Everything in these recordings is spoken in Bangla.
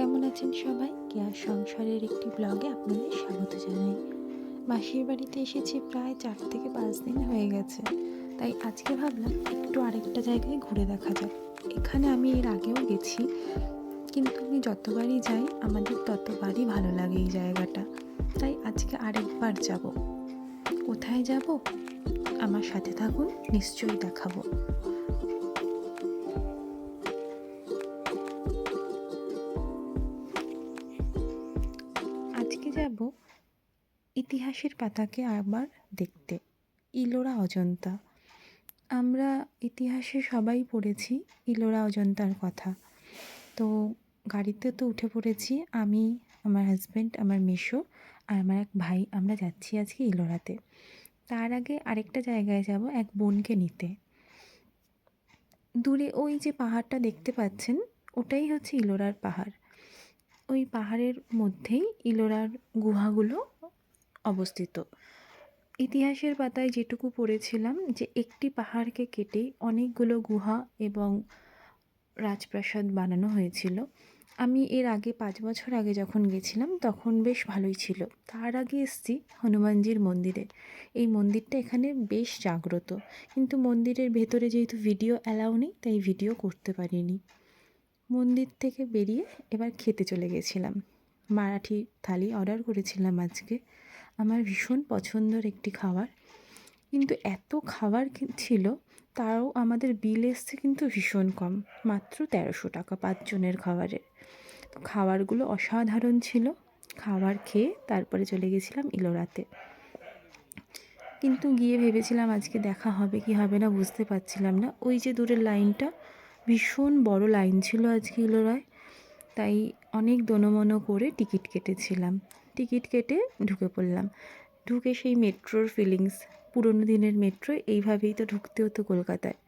আছেন সবাই? কেয়ার সংসারের একটি ব্লগে আপনাদের স্বাগত জানাই। মাসির বাড়িতে এসেছি প্রায় চার থেকে পাঁচ দিন হয়ে গেছে। তাই আজকে ভাবলাম একটু আরেকটা জায়গায় ঘুরে দেখা যাক। এখানে আমি এর আগেও গেছি, কিন্তু আমি যতবারই যাই, আমাদের ততবারই ভালো লাগে এই জায়গাটা। তাই আজকে আরেকবার যাব। কোথায় যাব? আমার সাথে থাকুন, নিশ্চয়ই দেখাবো। যাব, ইতিহাসের পাতাকে আবার দেখতে। ইলোরা অজন্তা। আমরা ইতিহাসে সবাই পড়েছি ইলোরা অজন্তার কথা। তো গাড়িতে তো উঠে পড়েছি আমি, আমার হাজব্যান্ড আমার মেশো আর আমার এক ভাই। আমরা যাচ্ছি আজকে ইলোরাতে। তার আগে আরেকটা জায়গায় যাব, এক বোনকে নিতে। দূরে ওই যে পাহাড়টা দেখতে পাচ্ছেন, ওটাই হচ্ছে ইলোরার পাহাড়। ওই পাহাড়ের মধ্যেই ইলোরার গুহাগুলো অবস্থিত। ইতিহাসের পাতায় যেটুকু পড়েছিলাম যে একটি পাহাড়কে কেটে অনেকগুলো গুহা এবং রাজপ্রাসাদ বানানো হয়েছিল। আমি এর আগে পাঁচ বছর আগে যখন গেছিলাম তখন বেশ ভালোই ছিল। তার আগে এসছি হনুমানজির মন্দিরে। এই মন্দিরটা এখানে বেশ জাগ্রত। কিন্তু মন্দিরের ভেতরে যেহেতু ভিডিও অ্যালাউ নেই, তাই ভিডিও করতে পারিনি। মন্দির থেকে বেরিয়ে এবার খেতে চলে গেছিলাম। মারাঠি থালি অর্ডার করেছিলাম আজকে। আমার ভীষণ পছন্দের একটি খাবার। কিন্তু এত খাবার ছিল, তাও আমাদের বিল এসছে কিন্তু ভীষণ কম, মাত্র তেরোশো টাকা পাঁচজনের খাবারের। খাবারগুলো অসাধারণ ছিল। খাবার খেয়ে তারপরে চলে গেছিলাম ইলোরাতে। কিন্তু গিয়ে ভেবেছিলাম আজকে দেখা হবে কি হবে না বুঝতে পারছিলাম না। ওই যে দূরের লাইনটা ভীষণ বড় লাইন ছিল আজকে ইলোরায়, তাই অনেক দোনমনো করে টিকিট কেটেছিলাম। টিকিট কেটে ঢুকে পড়লাম। ঢুকে সেই মেট্রোর ফিলিংস পুরোনো দিনের মেট্রো, এইভাবেই তো ঢুকতে হতো কলকাতায়।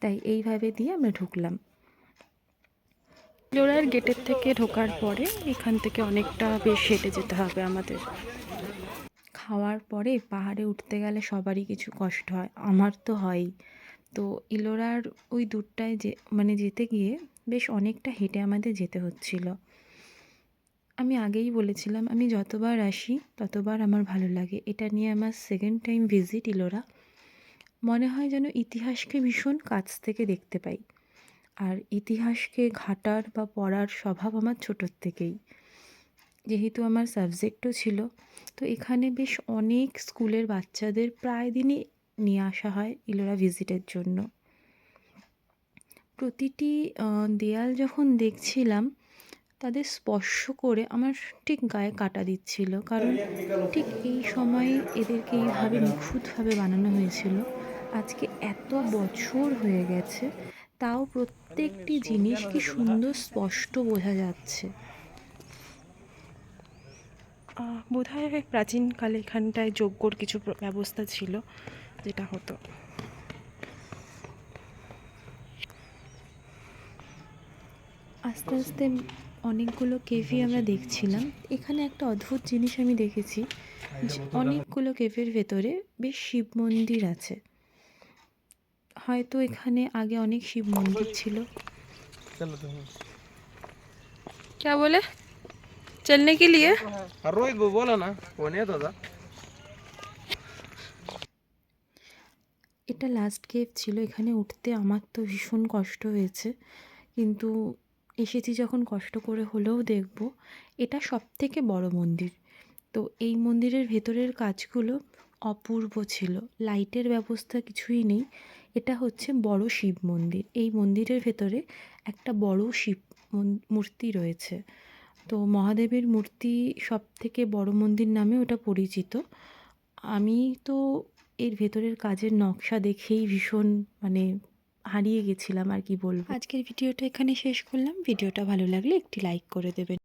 তাই এইভাবে দিয়ে আমরা ঢুকলাম। লোড়ার গেটের থেকে ঢোকার পরে এখান থেকে অনেকটা বেশ হেঁটে যেতে হবে আমাদের। খাওয়ার পরে পাহাড়ে উঠতে গেলে সবারই কিছু কষ্ট হয়, আমার তো হয়ই। তো ইলোরার ওই দূরটায় যে মানে যেতে গিয়ে বেশ অনেকটা হেঁটে আমাদের যেতে হচ্ছিল। আমি আগেই বলেছিলাম, আমি যতবার আসি ততবার আমার ভালো লাগে। এটা নিয়ে আমার সেকেন্ড টাইম ভিজিট ইলোরা। মনে হয় যেন ইতিহাসকে ভীষণ কাছ থেকে দেখতে পাই। আর ইতিহাসকে ঘাটার বা পড়ার স্বভাব আমার ছোটোর থেকেই। যেহেতু আমার সাবজেক্টও ছিল, তো এখানে বেশ অনেক স্কুলের বাচ্চাদের প্রায় দিনই নিয়ে আসা হয় ইলোরা ভিজিটের জন্য। প্রতিটি দেয়াল যখন দেখছিলাম, তাদের স্পর্শ করে আমার ঠিক গায়ে কাটা দিচ্ছিল। কারণ ঠিক এই সময়ে এদেরকে এইভাবে নিখুঁতভাবে বানানো হয়েছিল। আজকে এত বছর হয়ে গেছে, তাও প্রত্যেকটি জিনিস কি সুন্দর স্পষ্ট বোঝা যাচ্ছে। বোধ হয় প্রাচীনকালে এখানটায় যজ্ঞর কিছু প্র- ব্যবস্থা ছিল যেটা হতো আস্তে আস্তে অনেকগুলো কেভি আমরা দেখছিলাম এখানে একটা অদ্ভুত জিনিস আমি দেখেছি যে অনেকগুলো কেভের ভেতরে বেশ শিব মন্দির আছে হয়তো এখানে আগে অনেক শিব মন্দির ছিল चलो तो क्या बोले चलने के लिए हाँ, रोहित वो बोला ना फोन येत होता এটা লাস্ট কেভ ছিল এখানে উঠতে আমার তো ভীষণ কষ্ট হয়েছে কিন্তু এসেছি যখন কষ্ট করে হলেও দেখব এটা সব থেকে বড় মন্দির তো এই মন্দিরের ভেতরের কাজগুলো অপূর্ব ছিল লাইটের ব্যবস্থা কিছুই নেই এটা হচ্ছে বড় শিব মন্দির এই মন্দিরের ভেতরে একটা বড় শিব মন- মূর্তি রয়েছে তো মহাদেবের মূর্তি সব থেকে বড় মন্দির নামে ওটা পরিচিত। আমি তো এর ভেতরের কাজের নকশা দেখেই ভীষণ মানে হারিয়ে গেছিলাম আর কি বলব। আজকের ভিডিওটা এখানে শেষ করলাম। ভিডিওটা ভালো লাগলে একটি লাইক করে দেবেন।